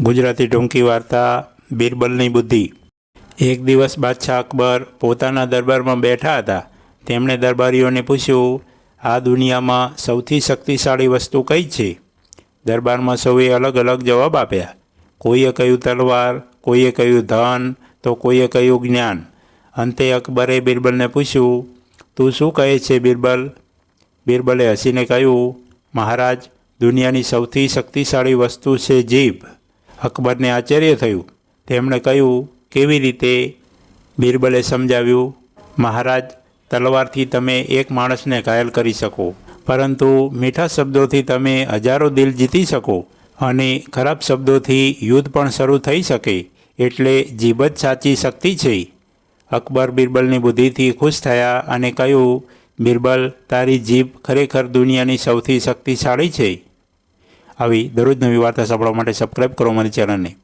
ગુજરાતી ટૂંકી વાર્તા, બિરબલની બુદ્ધિ. એક દિવસ બાદશાહ અકબર પોતાના દરબારમાં બેઠા હતા. તેમણે દરબારીઓને પૂછ્યું, આ દુનિયામાં સૌથી શક્તિશાળી વસ્તુ કઈ છે? દરબારમાં સૌએ અલગ અલગ જવાબ આપ્યા. કોઈએ કહ્યું તલવાર, કોઈએ કહ્યું ધન, તો કોઈએ કહ્યું જ્ઞાન. અંતે અકબરે બિરબલને પૂછ્યું, તું શું કહે છે બિરબલ? બિરબલે હસીને કહ્યું, મહારાજ, દુનિયાની સૌથી શક્તિશાળી વસ્તુ છે જીભ. અકબરને આશ્ચર્ય થયું. તેમણે કહ્યું, કેવી રીતે બિરબલે સમજાવ્યું, મહારાજ, તલવારથી તમે એક માણસને ઘાયલ કરી શકો. પરંતુ મીઠા શબ્દોથી તમે હજારો દિલ જીતી શકો અને ખરાબ શબ્દોથી યુદ્ધ પણ શરૂ થઈ શકે, એટલે જીભ જ સાચી શક્તિ છે અકબર બિરબલની બુદ્ધિથી ખુશ થયા અને કહ્યું, બિરબલ, તારી જીભ ખરેખર દુનિયાની સૌથી શક્તિશાળી છે. આવી દરરોજ નવી વાર્તા સાંભળવા માટે સબસ્ક્રાઈબ કરો મારી ચેનલને